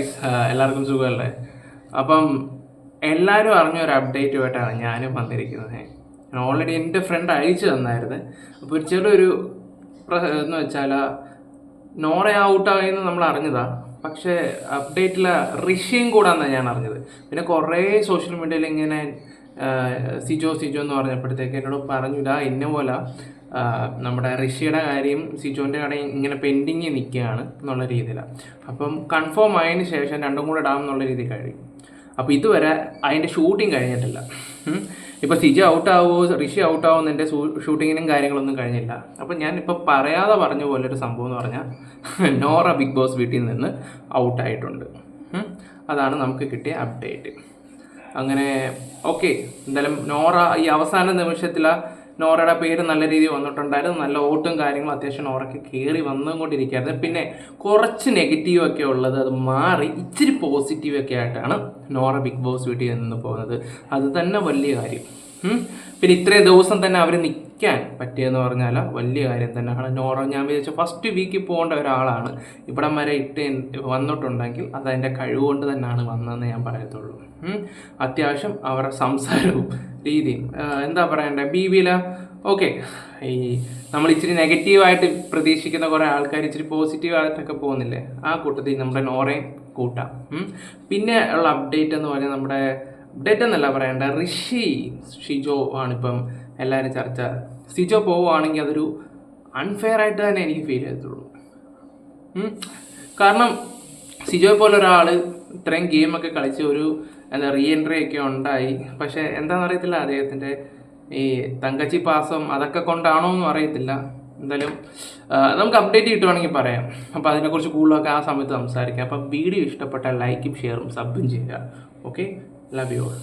Guys എല്ലാവർക്കും സുഖമല്ലേ? അപ്പം എല്ലാവരും അറിഞ്ഞ ഒരു അപ്ഡേറ്റുമായിട്ടാണ് ഞാനും വന്നിരിക്കുന്നത്. ഞാൻ ഓൾറെഡി എന്റെ ഫ്രണ്ട് അയച്ചു തന്നായിരുന്നു. അപ്പോൾ ഒരു ചെറിയൊരു എന്ന് വെച്ചാൽ നോറ ഔട്ടായെന്ന് നമ്മൾ അറിഞ്ഞതാ. പക്ഷേ അപ്ഡേറ്റിലെ ഋഷിയും കൂടാന്നാണ് ഞാൻ അറിഞ്ഞത്. പിന്നെ കുറേ സോഷ്യൽ മീഡിയയിൽ ഇങ്ങനെ സിജോ സിജോ എന്ന് പറഞ്ഞപ്പോഴത്തേക്ക് എന്നോട് പറഞ്ഞില്ല എന്നെ പോലെ നമ്മുടെ ഋഷിയുടെ കാര്യം സിജോന്റെ കാര്യം ഇങ്ങനെ പെൻഡിങ് നിൽക്കുകയാണ് എന്നുള്ള രീതിയിലാണ് അപ്പം കൺഫേം ആയതിനു ശേഷം രണ്ടും കൂടെ ഇടാം എന്നുള്ള രീതി കഴിയും. അപ്പോൾ ഇതുവരെ അതിന്റെ ഷൂട്ടിംഗ് കഴിഞ്ഞിട്ടില്ല. ഇപ്പോൾ സിജോ ഔട്ടാവോ ഋഷി ഔട്ടാവോ എന്നെ ഷൂട്ടിങ്ങിനും കാര്യങ്ങളൊന്നും കഴിഞ്ഞില്ല. അപ്പം ഞാൻ ഇപ്പോൾ പറയാതെ പറഞ്ഞ പോലെ ഒരു സംഭവം എന്ന് പറഞ്ഞാൽ നോറ ബിഗ് ബോസ് വീട്ടിൽ നിന്ന് ഔട്ടായിട്ടുണ്ട് അതാണ് നമുക്ക് കിട്ടിയ അപ്ഡേറ്റ് അങ്ങനെ ഓക്കെ എന്തായാലും നോറ ഈ അവസാന നിമിഷത്തിൽ ആ നോറയുടെ പേര് നല്ല രീതിയിൽ വന്നിട്ടുണ്ടായിരുന്നു. നല്ല ഓട്ടും കാര്യങ്ങളും അത്യാവശ്യം നോറയ്ക്ക് കയറി വന്നുകൊണ്ടിരിക്കുകയായിരുന്നു. പിന്നെ കുറച്ച് നെഗറ്റീവ് ഒക്കെ ഉള്ളത് അത് മാറി ഇച്ചിരി പോസിറ്റീവ് ഒക്കെ ആയിട്ടാണ് നോറ ബിഗ് ബോസ് വീട്ടിൽ നിന്ന് പോകുന്നത്. അത് തന്നെ വലിയ കാര്യം. പിന്നെ ഇത്രയും ദിവസം തന്നെ അവർ നിൽക്കാൻ പറ്റിയെന്ന് പറഞ്ഞാൽ വലിയ കാര്യം തന്നെയാണ്. നോറോ ഞാൻ വിചാരിച്ച ഫസ്റ്റ് വീക്കിൽ പോകേണ്ട ഒരാളാണ്. ഇവിടം വരെ ഇട്ട് വന്നിട്ടുണ്ടെങ്കിൽ അത് അതിന്റെ കഴിവുകൊണ്ട് തന്നെയാണ് വന്നതെന്ന് ഞാൻ പറയത്തുള്ളൂ. അത്യാവശ്യം അവരുടെ സംസാരവും രീതിയും. എന്താ പറയണ്ടേ? ബി വിയില ഓക്കെ. ഈ നമ്മൾ ഇച്ചിരി നെഗറ്റീവായിട്ട് പ്രതീക്ഷിക്കുന്ന കുറേ ആൾക്കാർ ഇച്ചിരി പോസിറ്റീവായിട്ടൊക്കെ പോകുന്നില്ലേ? ആ കൂട്ടത്തിൽ നമ്മുടെ നോറയും കൂട്ടാം. പിന്നെ ഉള്ള അപ്ഡേറ്റ് എന്ന് പറഞ്ഞാൽ നമ്മുടെ അപ്ഡേറ്റ് എന്നല്ല പറയേണ്ട. ഋഷി ഷിജോ ആണിപ്പം എല്ലാവരും ചർച്ച. സിജോ പോവുകയാണെങ്കിൽ അതൊരു അൺഫെയർ ആയിട്ട് തന്നെ എനിക്ക് ഫീൽ ചെയ്തിട്ടുള്ളൂ. കാരണം സിജോയെ പോലെ ഒരാൾ ഇത്രയും ഗെയിമൊക്കെ കളിച്ച് ഒരു എന്താ റീ എൻട്രി ഒക്കെ ഉണ്ടായി. പക്ഷേ എന്താണെന്ന് അറിയത്തില്ല അദ്ദേഹത്തിന്റെ ഈ തങ്കച്ചി പാസം അതൊക്കെ കൊണ്ടാണോ എന്നും അറിയത്തില്ല. എന്തായാലും നമുക്ക് അപ്ഡേറ്റ് കിട്ടുവാണെങ്കിൽ പറയാം. അപ്പോൾ അതിനെക്കുറിച്ച് കൂടുതലൊക്കെ ആ സമയത്ത് സംസാരിക്കാം. അപ്പോൾ വീഡിയോ ഇഷ്ടപ്പെട്ട ലൈക്കും ഷെയറും സബും ചെയ്യുക. Okay la viola.